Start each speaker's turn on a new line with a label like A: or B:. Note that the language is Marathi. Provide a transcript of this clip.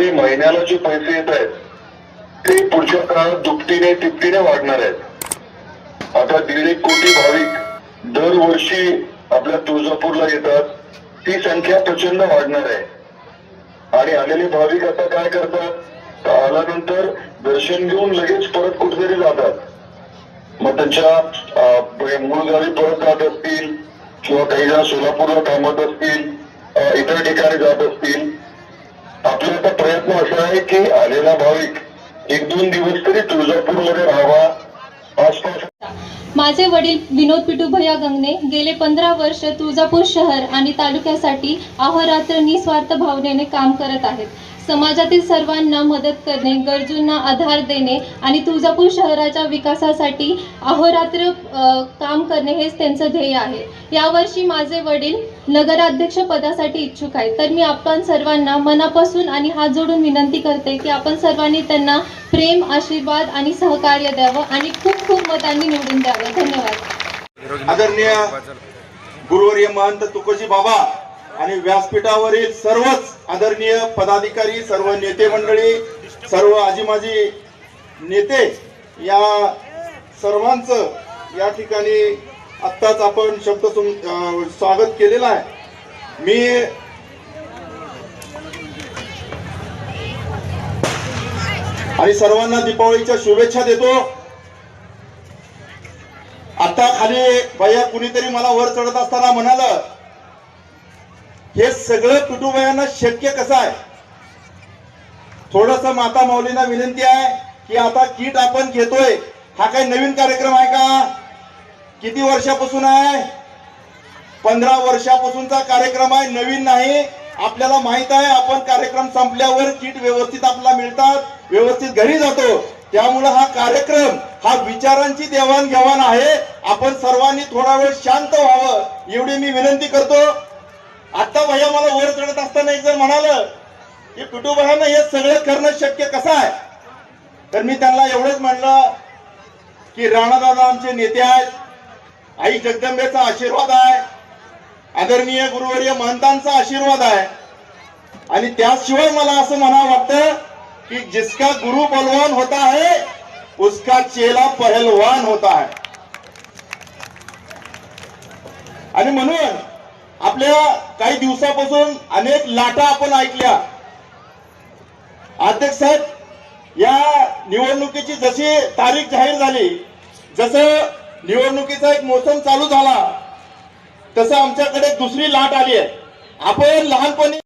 A: मध्ये महिन्याला जे पैसे येत आहेत ते पुढच्या काळात दुपटीने तिपटीने वाढणार आहेत. आता दीड एक कोटी भाविक दरवर्षी आपल्या तुळजापूरला येतात. ती संख्या प्रचंड वाढणार आहे. आणि आलेले भाविक आता काय करतात? आल्यानंतर दर्शन घेऊन लगेच परत कुठेतरी जातात. मग त्यांच्या म्हणजे मूळ गावी परत जात असतील किंवा काही जण सोलापूरला थांबत असतील इतर ठिकाणी जात असतील. आपला आता प्रयत्न असा आहे की आलेला भाविक एक दोन दिवस तरी तुळजापूरमध्ये राहावा. आसपास
B: माझे वडील विनोद पिटू भैया गंगने गेले पंधरा वर्ष तुळजापूर शहर आणि तालुक्यासाठी अहोरात्र निस्वार्थ भावनेने काम करत आहेत. समाजातील सर्वांना मदत करणे गरजूंना आधार देणे आणि तुळजापूर शहराच्या विकासासाठी अहोरात्र काम करणे हेच त्यांचं ध्येय आहे. यावर्षी माझे वडील नगराध्यक्ष पदासाठी इच्छुक आहे. तर मी आपण सर्वांना मनापासून आणि हात जोडून विनंती करते की आपण सर्वांनी त्यांना प्रेम आशीर्वाद आणि सहकार्य द्यावं आणि खूप खूप मतांनी निवडून द्यावं. धन्यवाद.
C: आदरणीय गुरुवर्य महंत तुकोजी बाबा आणि व्यासपीठावरील सर्वच आदरणीय पदाधिकारी सर्व नेते मंडळी सर्व आजी माजी नेते या सर्वांचं या ठिकाणी आत्ताच आपण शब्द स्वागत केलेलं आहे. मी आणि सर्वांना दीपावलीच्या शुभेच्छा देतो. आता खाली भैया कुणीतरी मला वर चढत असताना म्हणाल हे सगळं कुटुंबियांना शक्य कसं आहे? थोडस माता माऊलींना विनंती आहे की आता किट आपण घेतोय. हा काही नवीन कार्यक्रम आहे का? किती वर्षापासून आहे? पंधरा वर्षापासूनचा कार्यक्रम आहे नवीन नाही. आपल्याला माहीत आहे आपण कार्यक्रम संपल्यावर किट व्यवस्थित आपल्याला मिळतात व्यवस्थित घरी जातो. त्यामुळं हा कार्यक्रम हा विचारांची देवाणघेवाण आहे. आपण सर्वांनी थोडा वेळ शांत व्हावं एवढी मी विनंती करतो. आता भैया मला वर चढत असताना एक जर म्हणाल की पिटू हे सगळं करणं शक्य कसं आहे? तर मी त्यांना एवढंच म्हणलं की राणादादा आमचे नेते आहेत आई जगदंबेचा आशीर्वाद आहे. आदरणीय गुरुवर्य महंतांचा आशीर्वाद आहे. आणि त्याशिवाय मला असं म्हणा वाटतं की जिसका गुरु बलवान होता है उसका चेला पहलवान होता है. आणि म्हणून आपल्या काही दिवसापासून अनेक लाटा आपण ऐकल्या. अध्यक्ष साहेब या निवडणुकीची जशी तारीख जाहीर झाली जसं निवडणुकीचा एक मोसम चालू झाला. तसं आमच्याकडे दुसरी लाट आली आहे. आपण लहानपणी